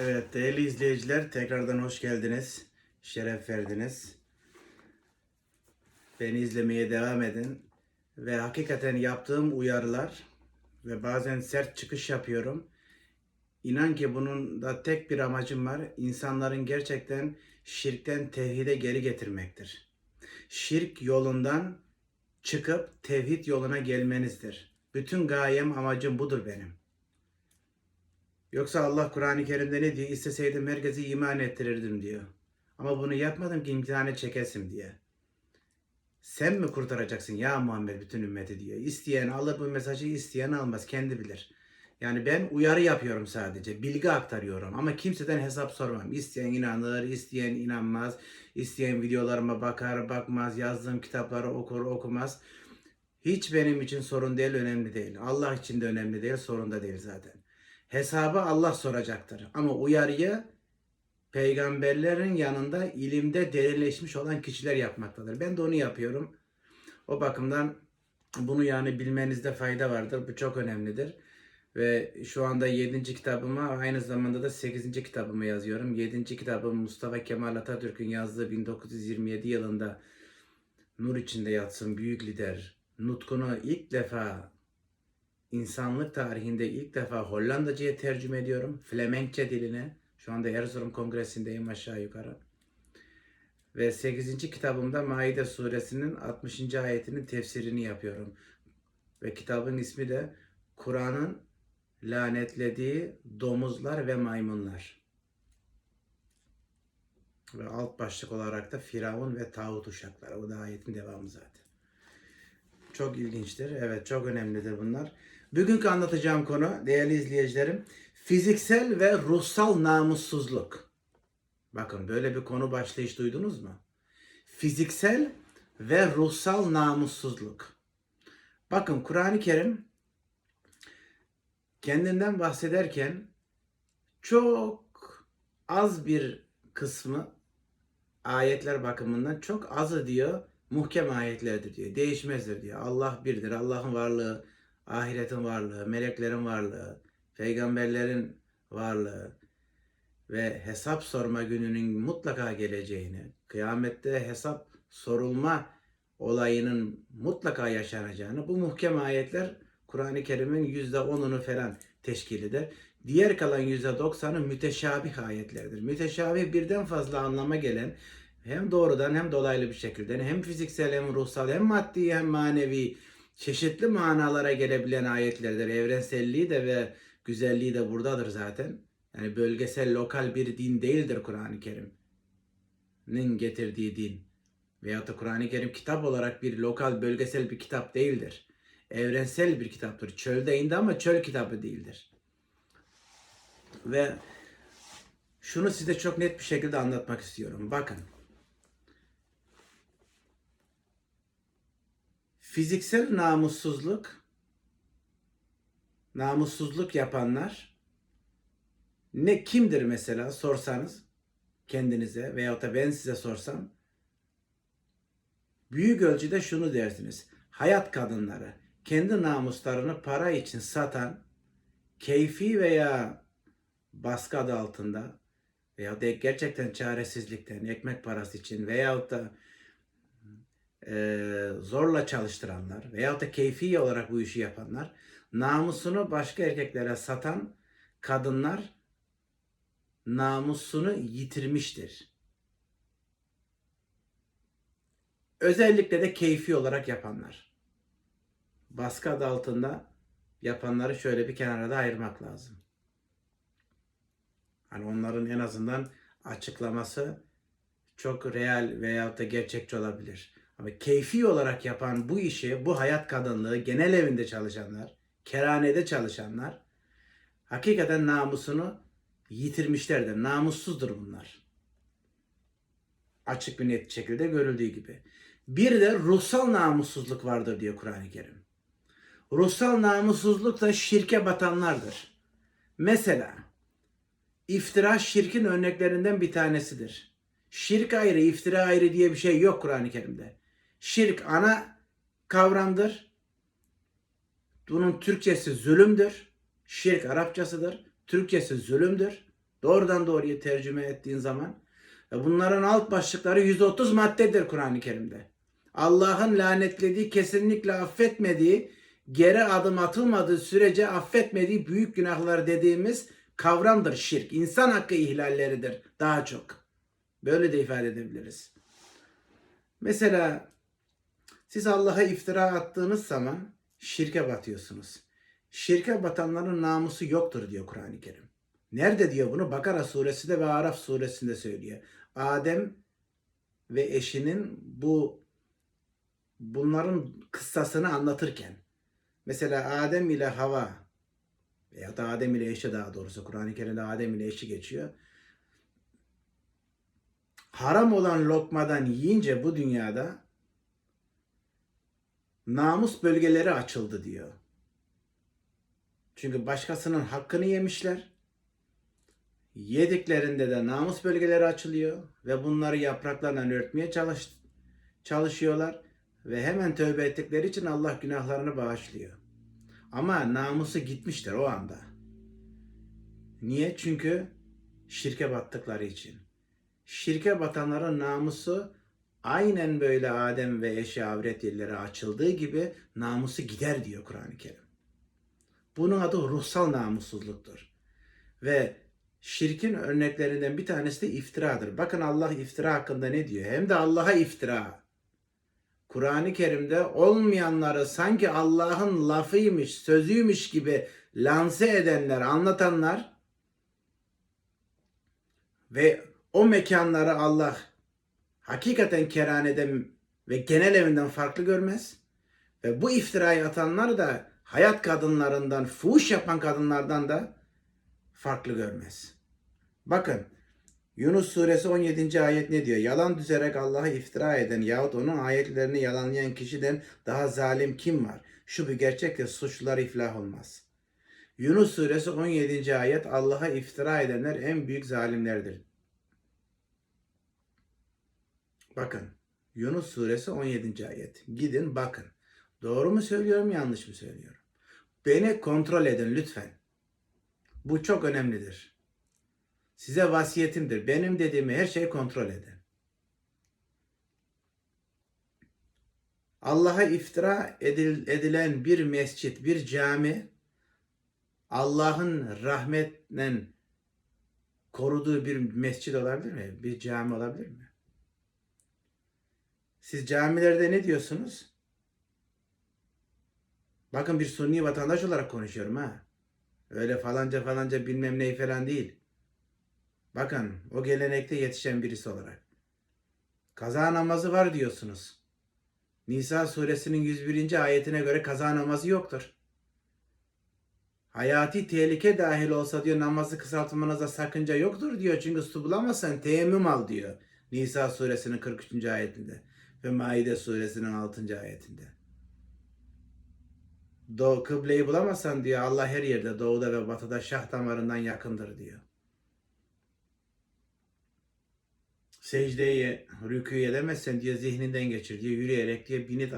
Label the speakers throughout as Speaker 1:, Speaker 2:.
Speaker 1: Evet değerli izleyiciler tekrardan hoş geldiniz. Şeref verdiniz. Beni izlemeye devam edin. Ve hakikaten yaptığım uyarılar ve bazen sert çıkış yapıyorum. İnan ki bunun da tek bir amacım var. İnsanların gerçekten şirkten tevhide geri getirmektir. Şirk yolundan çıkıp tevhid yoluna gelmenizdir. Bütün gayem amacım budur benim. Yoksa Allah Kur'an-ı Kerim'de ne diyor? İsteseydim herkesi iman ettirirdim diyor. Ama bunu yapmadım ki imtihane çekesim diye. Sen mi kurtaracaksın ya Muhammed bütün ümmeti diyor. İsteyen alır bu mesajı, isteyen almaz. Kendi bilir. Yani ben uyarı yapıyorum sadece. Bilgi aktarıyorum. Ama kimseden hesap sormam. İsteyen inanır, isteyen inanmaz. İsteyen videolarıma bakar, bakmaz. Yazdığım kitapları okur, okumaz. Hiç benim için sorun değil, önemli değil. Allah için de önemli değil, sorun da değil zaten. Hesabı Allah soracaktır. Ama uyarıyı peygamberlerin yanında ilimde derinleşmiş olan kişiler yapmaktadır. Ben de onu yapıyorum. O bakımdan bunu yani bilmenizde fayda vardır. Bu çok önemlidir. Ve şu anda 7. kitabıma aynı zamanda da 8. kitabımı yazıyorum. 7. kitabım Mustafa Kemal Atatürk'ün yazdığı 1927 yılında Nur içinde yatsın büyük lider. Nutkunu ilk defa insanlık tarihinde ilk defa Hollandacıya tercüme ediyorum. Flemenkçe diline. Şu anda Erzurum Kongresi'ndeyim aşağı yukarı. Ve 8. kitabımda Maide suresinin 60. ayetinin tefsirini yapıyorum. Ve kitabın ismi de Kur'an'ın lanetlediği domuzlar ve maymunlar. Ve alt başlık olarak da Firavun ve Tağut uşakları. O da ayetin devamı zaten. Çok ilginçtir. Evet çok önemlidir bunlar. Bugünkü anlatacağım konu değerli izleyicilerim fiziksel ve ruhsal namussuzluk. Bakın böyle bir konu başlığı hiç duydunuz mu? Fiziksel ve ruhsal namussuzluk. Bakın Kur'an-ı Kerim kendinden bahsederken çok az bir kısmı ayetler bakımından çok azı diyor muhkem ayetlerdir diyor. Değişmezdir diyor. Allah birdir. Allah'ın varlığı, ahiretin varlığı, meleklerin varlığı, peygamberlerin varlığı ve hesap sorma gününün mutlaka geleceğini, kıyamette hesap sorulma olayının mutlaka yaşanacağını bu muhkem ayetler Kur'an-ı Kerim'in yüzde onunu falan teşkil eder. Diğer kalan yüzde doksanı müteşabih ayetlerdir. Müteşabih birden fazla anlama gelen hem doğrudan hem dolaylı bir şekilde hem fiziksel hem ruhsal hem maddi hem manevi çeşitli manalara gelebilen ayetlerdir. Evrenselliği de ve güzelliği de buradadır zaten. Yani bölgesel, lokal bir din değildir Kur'an-ı Kerim'in getirdiği din. Veyahut da Kur'an-ı Kerim kitap olarak bir lokal, bölgesel bir kitap değildir. Evrensel bir kitaptır. Çölde indi ama çöl kitabı değildir. Ve şunu size çok net bir şekilde anlatmak istiyorum. Bakın. Fiziksel namussuzluk namussuzluk yapanlar ne kimdir mesela sorsanız kendinize veyahut da ben size sorsam büyük ölçüde şunu dersiniz. Hayat kadınları kendi namuslarını para için satan keyfi veya baskı adı altında veya da gerçekten çaresizlikten ekmek parası için veyahut da e, zorla çalıştıranlar veyahut da keyfi olarak bu işi yapanlar namusunu başka erkeklere satan kadınlar namusunu yitirmiştir. Özellikle de keyfi olarak yapanlar. Baskı adı altında yapanları şöyle bir kenara da ayırmak lazım. Hani onların en azından açıklaması çok real veyahut da gerçekçi olabilir. Ama keyfi olarak yapan bu işi, bu hayat kadınlığı, genel evinde çalışanlar, kerhanede çalışanlar hakikaten namusunu yitirmişlerdir. Namussuzdur bunlar. Açık bir net şekilde görüldüğü gibi. Bir de ruhsal namussuzluk vardır diyor Kur'an-ı Kerim. Ruhsal namussuzluk da şirke batanlardır. Mesela iftira şirkin örneklerinden bir tanesidir. Şirk ayrı, iftira ayrı diye bir şey yok Kur'an-ı Kerim'de. Şirk ana kavramdır. Bunun Türkçesi zulümdür. Şirk Arapçasıdır. Türkçesi zulümdür. Doğrudan doğruya tercüme ettiğin zaman. Ve bunların alt başlıkları 130 maddedir Kur'an-ı Kerim'de. Allah'ın lanetlediği, kesinlikle affetmediği, geri adım atılmadığı sürece affetmediği büyük günahlar dediğimiz kavramdır şirk. İnsan hakkı ihlalleridir daha çok. Böyle de ifade edebiliriz. Mesela siz Allah'a iftira attığınız zaman şirke batıyorsunuz. Şirke batanların namusu yoktur diyor Kur'an-ı Kerim. Nerede diyor bunu? Bakara suresinde ve Araf suresinde söylüyor. Adem ve eşinin bu bunların kıssasını anlatırken mesela Adem ile Hava veya da Adem ile eşi daha doğrusu Kur'an-ı Kerim'de Adem ile eşi geçiyor. Haram olan lokmadan yiyince bu dünyada namus bölgeleri açıldı diyor. Çünkü başkasının hakkını yemişler. Yediklerinde de namus bölgeleri açılıyor ve bunları yapraklarla örtmeye çalış, çalışıyorlar ve hemen tövbe ettikleri için Allah günahlarını bağışlıyor. Ama namusu gitmiştir o anda. Niye? Çünkü şirke battıkları için. Şirke batanların namusu aynen böyle Adem ve eşi avret yerleri açıldığı gibi namusu gider diyor Kur'an-ı Kerim. Bunun adı ruhsal namussuzluktur. Ve şirkin örneklerinden bir tanesi de iftiradır. Bakın Allah iftira hakkında ne diyor? Hem de Allah'a iftira. Kur'an-ı Kerim'de olmayanları sanki Allah'ın lafıymış, sözüymüş gibi lanse edenler, anlatanlar ve o mekanları Allah hakikaten keraneden ve genel evinden farklı görmez. Ve bu iftirayı atanlar da hayat kadınlarından, fuhuş yapan kadınlardan da farklı görmez. Bakın Yunus suresi 17. ayet ne diyor? Yalan düzerek Allah'a iftira eden yahut onun ayetlerini yalanlayan kişiden daha zalim kim var? Şu bir gerçektir suçlular iflah olmaz. Yunus suresi 17. ayet Allah'a iftira edenler en büyük zalimlerdir. Bakın Yunus suresi 17. ayet. Gidin bakın. Doğru mu söylüyorum yanlış mı söylüyorum? Beni kontrol edin lütfen. Bu çok önemlidir. Size vasiyetimdir. Benim dediğimi her şeyi kontrol edin. Allah'a iftira edil, edilen bir mescit, bir cami Allah'ın rahmetle koruduğu bir mescit olabilir mi? Bir cami olabilir mi? Siz camilerde ne diyorsunuz? Bakın bir sunni vatandaş olarak konuşuyorum ha. Öyle falanca falanca bilmem neyi falan değil. Bakın o gelenekte yetişen birisi olarak. Kaza namazı var diyorsunuz. Nisa suresinin 101. ayetine göre kaza namazı yoktur. Hayati tehlike dahil olsa diyor namazı kısaltmanıza sakınca yoktur diyor. Çünkü su bulamazsan teyemmüm al diyor. Nisa suresinin 43. ayetinde ve Maide suresinin 6. ayetinde. Doğu kıbleyi bulamazsan diyor Allah her yerde doğuda ve batıda şah damarından yakındır diyor. Secdeyi rükû edemezsen diyor zihninden geçir diyor yürüyerek diyor binek,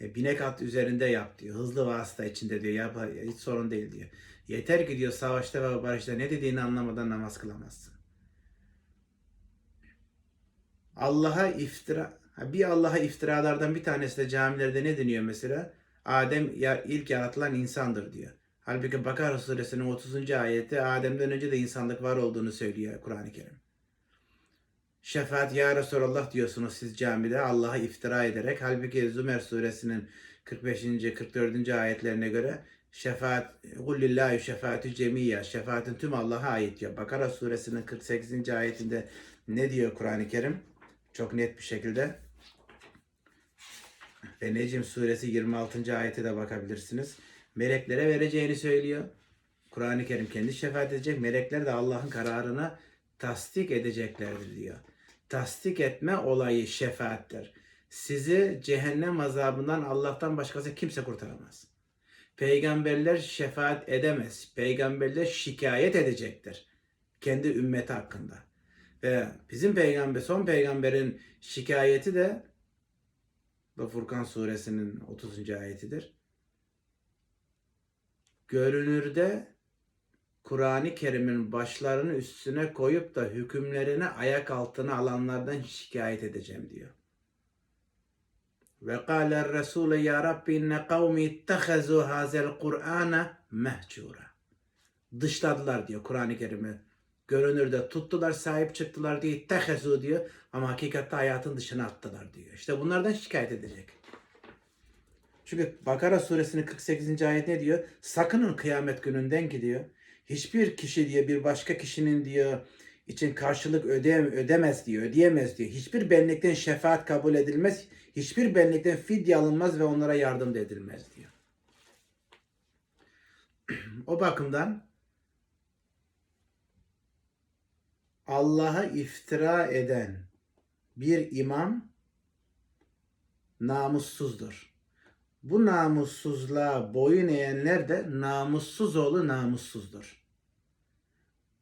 Speaker 1: binek at üzerinde yap diyor. Hızlı vasıta içinde diyor yap, hiç sorun değil diyor. Yeter ki diyor savaşta ve barışta ne dediğini anlamadan namaz kılamazsın. Allah'a iftira bir Allah'a iftiralardan bir tanesi de camilerde ne deniyor mesela? Adem ya ilk yaratılan insandır diyor. Halbuki Bakara suresinin 30. ayeti Adem'den önce de insanlık var olduğunu söylüyor Kur'an-ı Kerim. Şefaat ya Resulallah diyorsunuz siz camide Allah'a iftira ederek. Halbuki Zümer suresinin 45. 44. ayetlerine göre şefaat kullillahi şefaatü cemiyya şefaatin tüm Allah'a ait diyor. Bakara suresinin 48. ayetinde ne diyor Kur'an-ı Kerim? Çok net bir şekilde. Ve Necm suresi 26. ayete de bakabilirsiniz. Meleklere vereceğini söylüyor. Kur'an-ı Kerim kendi şefaat edecek. Melekler de Allah'ın kararını tasdik edeceklerdir diyor. Tasdik etme olayı şefaattir. Sizi cehennem azabından Allah'tan başkası kimse kurtaramaz. Peygamberler şefaat edemez. Peygamberler şikayet edecektir. Kendi ümmeti hakkında. Ve bizim peygamber, son peygamberin şikayeti de bu Furkan suresinin 30. ayetidir. Görünürde Kur'an-ı Kerim'in başlarını üstüne koyup da hükümlerini ayak altına alanlardan şikayet edeceğim diyor. Ve kâle Resulü ya Rabbi inne kavmi ittehazu hazel Kur'ana mehcura. Dışladılar diyor Kur'an-ı Kerim'i. Görünürde tuttular, sahip çıktılar diye ittehazu diyor. Ama hakikatte hayatın dışına attılar diyor. İşte bunlardan şikayet edecek. Çünkü Bakara suresinin 48. ayet ne diyor? Sakının kıyamet gününden ki diyor. Hiçbir kişi diye bir başka kişinin diyor için karşılık öde, ödemez diyor, ödeyemez diyor. Hiçbir benlikten şefaat kabul edilmez. Hiçbir benlikten fidye alınmaz ve onlara yardım da edilmez diyor. o bakımdan Allah'a iftira eden bir imam namussuzdur. Bu namussuzluğa boyun eğenler de namussuz oğlu namussuzdur.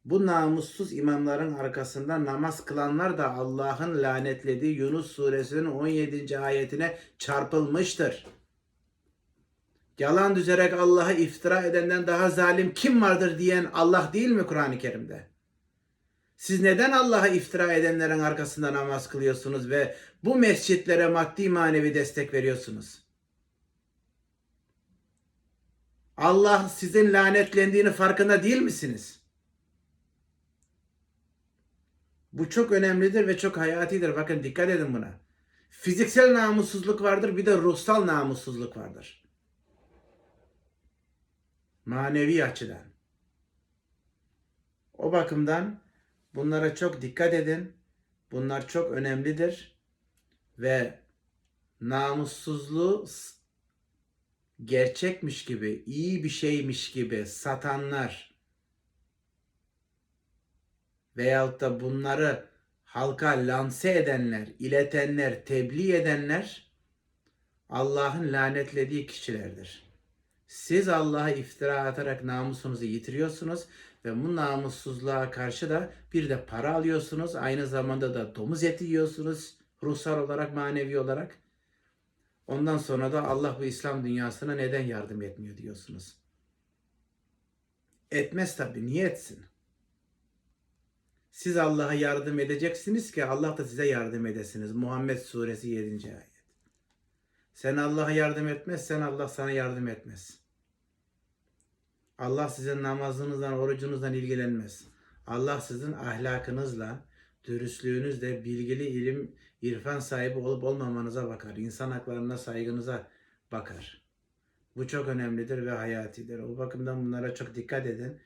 Speaker 1: Bu namussuz imamların arkasında namaz kılanlar da Allah'ın lanetlediği Yunus suresinin 17. ayetine çarpılmıştır. Yalan düzerek Allah'a iftira edenden daha zalim kim vardır diyen Allah değil mi Kur'an-ı Kerim'de? Siz neden Allah'a iftira edenlerin arkasında namaz kılıyorsunuz ve bu mescitlere maddi manevi destek veriyorsunuz? Allah sizin lanetlendiğini farkında değil misiniz? Bu çok önemlidir ve çok hayatidir. Bakın dikkat edin buna. Fiziksel namussuzluk vardır, bir de ruhsal namussuzluk vardır. Manevi açıdan. O bakımdan bunlara çok dikkat edin. Bunlar çok önemlidir ve namussuzluğu gerçekmiş gibi, iyi bir şeymiş gibi satanlar veyahut da bunları halka lanse edenler, iletenler, tebliğ edenler Allah'ın lanetlediği kişilerdir. Siz Allah'a iftira atarak namusunuzu yitiriyorsunuz ve bu namussuzluğa karşı da bir de para alıyorsunuz. Aynı zamanda da domuz eti yiyorsunuz ruhsal olarak, manevi olarak. Ondan sonra da Allah bu İslam dünyasına neden yardım etmiyor diyorsunuz. Etmez tabii. Niye etsin? Siz Allah'a yardım edeceksiniz ki Allah da size yardım edesiniz. Muhammed suresi 7. ayet. Sen Allah'a yardım etmezsen Allah sana yardım etmez. Allah sizin namazınızdan, orucunuzdan ilgilenmez. Allah sizin ahlakınızla, dürüstlüğünüzle, bilgili ilim, irfan sahibi olup olmamanıza bakar. İnsan haklarına saygınıza bakar. Bu çok önemlidir ve hayatidir. O bakımdan bunlara çok dikkat edin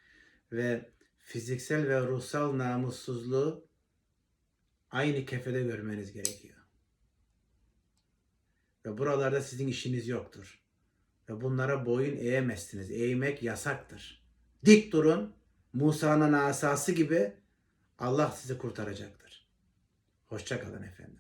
Speaker 1: ve fiziksel ve ruhsal namussuzluğu aynı kefede görmeniz gerekiyor. Ve buralarda sizin işiniz yoktur. Ve bunlara boyun eğemezsiniz. Eğmek yasaktır. Dik durun. Musa'nın asası gibi Allah sizi kurtaracaktır. Hoşça kalın efendim.